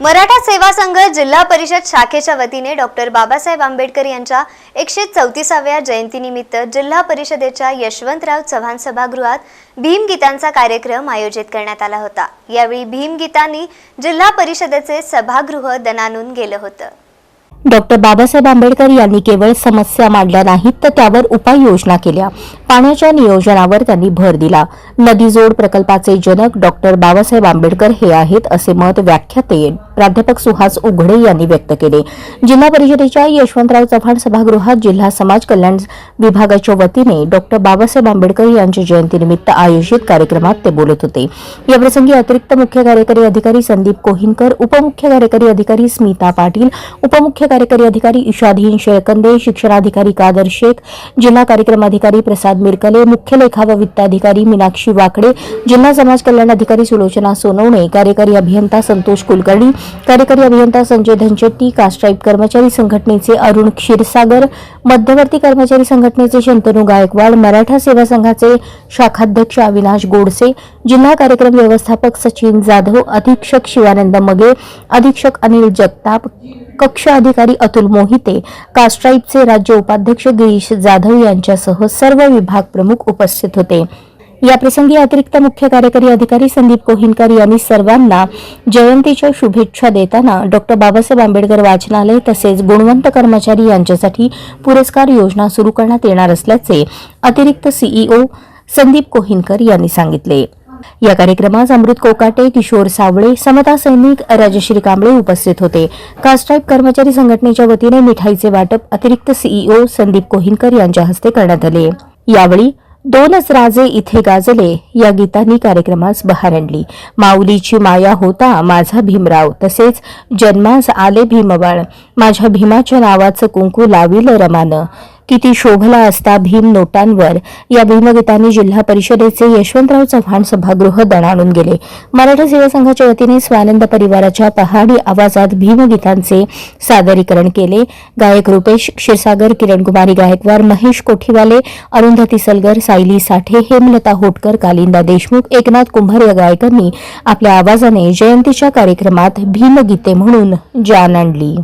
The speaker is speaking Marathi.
मराठा सेवा संघ जिल्हा परिषद शाखेच्या वतीने डॉक्टर बाबासाहेब आंबेडकर यांच्या एकशे चौतीसाव्या जयंतीनिमित्त जिल्हा परिषदेच्या यशवंतराव चव्हाण सभागृहात भीमगीतांचा कार्यक्रम आयोजित करण्यात आला होता. यावेळी भीमगीतांनी जिल्हा परिषदेचे सभागृह दणानून गेलं होतं. डॉक्टर बाबासाहेब आंबेडकर यांनी केवळ समस्या मांडल्या नाहीत तर त्यावर उपाययोजना केल्या. पाण्याच्या नियोजनावर त्यांनी भर दिला. नदीजोड प्रकल्पाचे जनक डॉक्टर बाबासाहेब आंबेडकर हे आहेत असे मत व्याख्याते प्राध्यापक सुहास उघडे यांनी व्यक्त केले. जिल्हा परिषदेच्या यशवंतराव चव्हाण सभागृहात जिल्हा समाज कल्याण विभागाच्या वतीने डॉक्टर बाबासाहेब आंबेडकर यांच्या जयंतीनिमित्त आयोजित कार्यक्रमात ते बोलत होते. याप्रसंगी अतिरिक्त मुख्य कार्यकारी अधिकारी संदीप कोहिनकर उपमुख्य कार्यकारी अधिकारी स्मिता पाटील उपमुख्य कार्यकारी अधिकारी इशाधीन शेळकंदे शिक्षणाधिकारी कादर शेख जिल्हा कार्यक्रम अधिकारी प्रसाद मिरकले मुख्य लेखा व वित्ताधिकारी मीनाक्षी वाकडे जिल्हा समाज कल्याण अधिकारी सुलोचना सोनवणे कार्यकारी अभियंता संतोष कुलकर्णी कार्यकारी अभियंता संजय धनशेट्टी कास्ट्राईप कर्मचारी संघटनेचे अरुण क्षीरसागर मध्यवर्ती कर्मचारी संघटनेचे शंतनू गायकवाड मराठा सेवा संघाचे शाखाध्यक्ष अविनाश गोडसे जिल्हा कार्यक्रम व्यवस्थापक सचिन जाधव अधीक्षक शिवानंद मगे अधीक्षक अनिल जगताप कक्ष अधिकारी अतुल मोहिते कास्ट्राईबचे राज्य उपाध्यक्ष गिरीश जाधव यांच्यासह सर्व विभाग प्रमुख उपस्थित होते. याप्रसंगी अतिरिक्त मुख्य कार्यकारी अधिकारी संदीप कोहिनकर यांनी सर्वांना जयंतीच्या शुभेच्छा देताना डॉक्टर बाबासाहेब आंबेडकर वाचनालय तसेच गुणवंत कर्मचारी यांच्यासाठी पुरस्कार योजना सुरू करण्यात येणार असल्याचे अतिरिक्त सीईओ संदीप कोहिनकर यांनी सांगितले. या कार्यक्रमात अमृत कोकाटे किशोर सावळे समता सैनिक राजश्री कांबळे उपस्थित होते. कास्ट्राईप कर्मचारी संघटनेच्या वतीने मिठाईचे वाटप अतिरिक्त सीईओ संदीप कोहिनकर यांच्या हस्ते करण्यात आले. यावेळी दोनच राजे इथे गाजले. या गीतांनी कार्यक्रमास बहार आणली. माऊलीची माया होता माझा भीमराव तसेच जन्मास आले भीमबाळ माझ्या भीमाच्या नावाचं कुंकू लाविल रमानं. किती शोभला असता भीम नोटांवर. या भीमगीतांनी जिल्हा परिषदेचे यशवंतराव चव्हाण सभागृह दणाणून गेले. मराठा सेवा संघाच्या वतीने स्वानंद परिवाराच्या पहाडी आवाजात भीमगीतांचे सादरीकरण केले. गायक रुपेश क्षीरसागर किरणकुमारी गायकवाड महेश कोठीवाले अरुंधती सलगर सायली साठे हेमलता होटकर कालिंदा देशमुख एकनाथ कुंभार या गायकांनी आपल्या आवाजाने जयंतीच्या कार्यक्रमात भीमगीते म्हणून जान आणली.